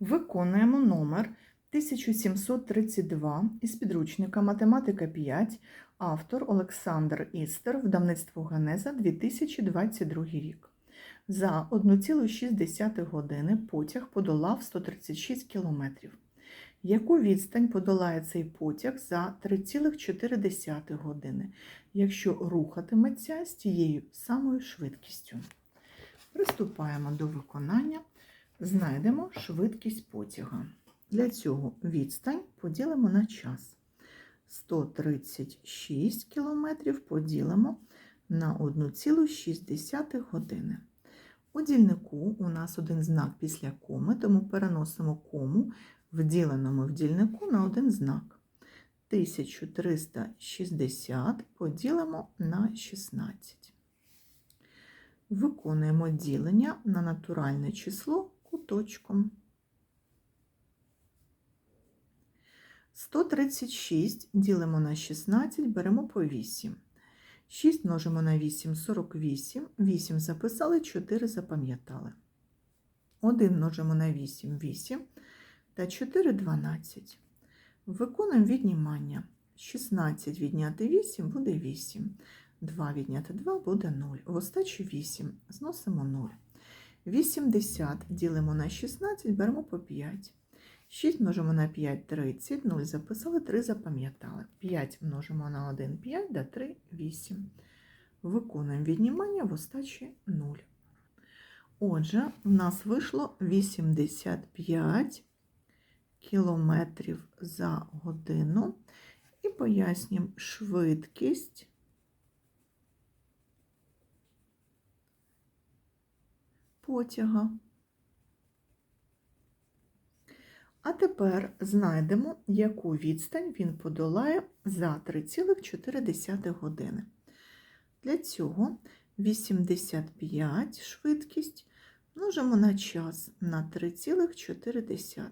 Виконуємо номер 1732 із підручника Математика 5, автор Олександр Істер, видавництво Генеза 2022 рік. За 1,6 години потяг подолав 136 км. Яку відстань подолає цей потяг за 3,4 години, якщо рухатиметься з тією самою швидкістю? Приступаємо до виконання. Знайдемо швидкість потяга. Для цього відстань поділимо на час. 136 км поділимо на 1,6 години. У дільнику у нас один знак після коми, тому переносимо кому в діленому в дільнику на один знак. 1360 поділимо на 16. Виконуємо ділення на натуральне число куточком. 136 ділимо на 16, беремо по 8. 6 множимо на 8 48, 8 записали, 4 запам'ятали. 1 множимо на 8 8 та 4 12. Виконуємо віднімання. 16 відняти 8 буде 8. 2 відняти 2 буде 0. В остачі 8. Зносимо 0. 80 ділимо на 16, беремо по 5. 6 множимо на 5 30, 0 записали, 3 запам'ятали. 5 множимо на 1 5, да 3 8. Виконуємо віднімання в остачі 0. Отже, у нас вийшло 85 кілометрів за годину. І пояснюємо швидкість потяга. А тепер знайдемо, яку відстань він подолає за 3,4 години. Для цього 85 швидкість множимо на час на 3,4.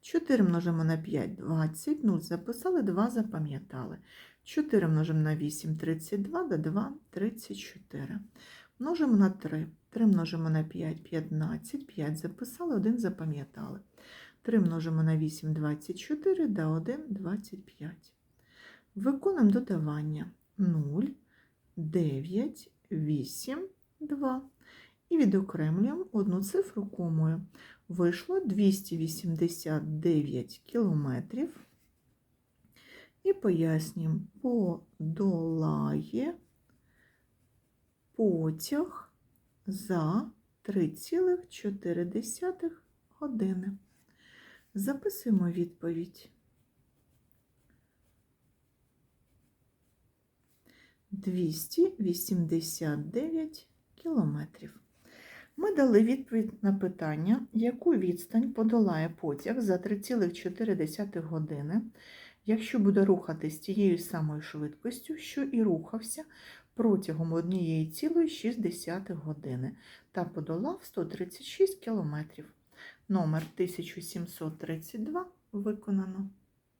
4 множимо на 5 20, 0 записали, 2 запам'ятали. 4 множимо на 8 32, до 2 34. Множимо на 3. 3 множимо на 5 15, 5 записали, 1 запам'ятали. 3 множимо на 8 24, да 1 25. Виконуємо додавання 0, 9, 8, 2. І відокремлюємо одну цифру комою. Вийшло 289 кілометрів. І пояснюємо, подолає потяг за 3,4 години. Записуємо відповідь. 289 кілометрів. Ми дали відповідь на питання, яку відстань подолає потяг за 3,4 години, якщо буде рухатись тією самою швидкістю, що і рухався протягом 1,6 години та подолав 136 км. Номер 1732 виконано.